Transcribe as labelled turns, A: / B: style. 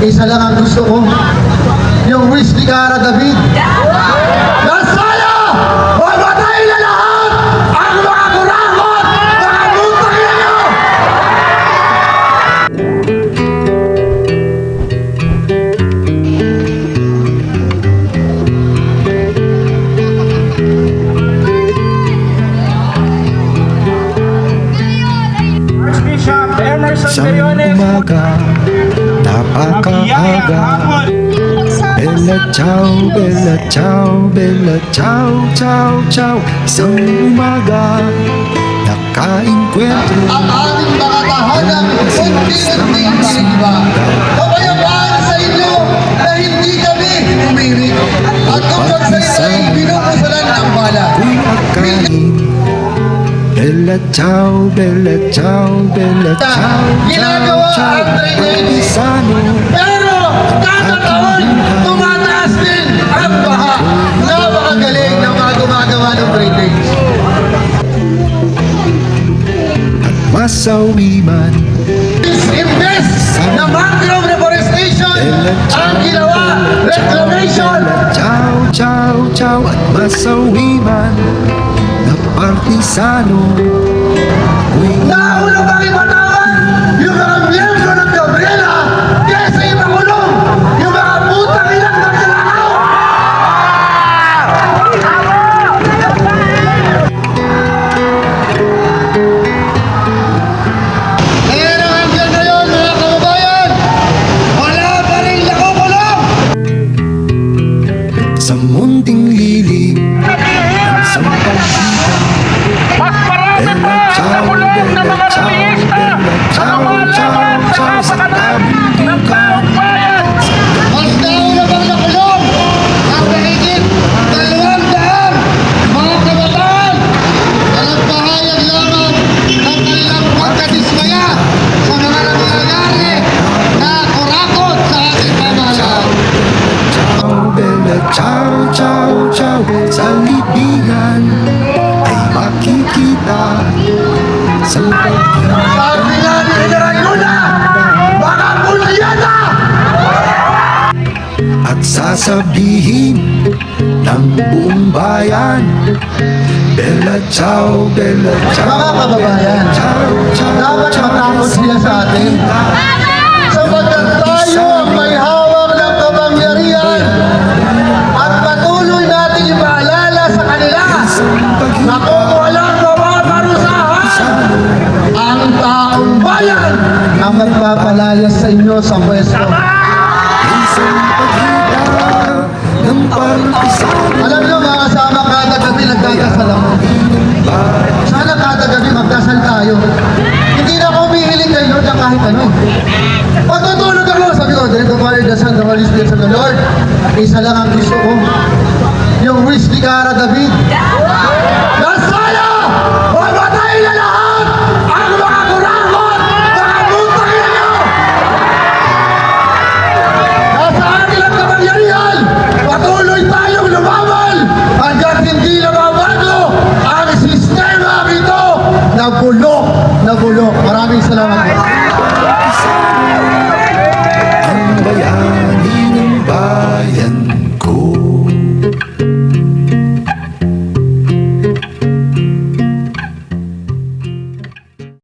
A: Isa lang ang gusto ko. Yung wish ni Cara David.
B: Napakaaga Bella ciao, bella ciao, bella ciao, ciao, ciao Isang umaga, nakainkwentro
A: Ang aming mga tahanan, unti-unti iniiba. Kapayapaan sa inyo na hindi kami umirik. At kung magsayay, binukusalan ng bala.
B: Kung akain Bella ciao, bella ciao, bella ciao, ciao,
A: Ginagawa
B: ciao
A: ang drainage.
B: Partisano,
A: Pero
B: at masawiman
A: Imbes na mangrove reforestation ang ginawa, reclamation.
B: Ciao, ciao, ciao At masawiman Na partisano Ako'y
A: Naulog ang ipatawan yung
B: Sa libingan Ay makikita Sa
A: pulyata!
B: At sasabihin ng buong bayan Bella ciao, bella ciao
A: Mga kababayan, dapat matakot sila sa atin. Na kung walang mamaparusahan, ang taong bayan ang magpapalayas sa inyo sa pwesto. Alam nyo mga kasama, kada gabi nagdadasal ako. Sana kada gabi magdasal tayo. Hindi na ako humihiling kay Lord ng kahit ano. Patutulog ako, sabi ko, pa rin dasal ng Holy Spirit sa Lord. Isa lang ang gusto ko. Yung wish ni Cara David. Nasaya! Mamatay na lahat!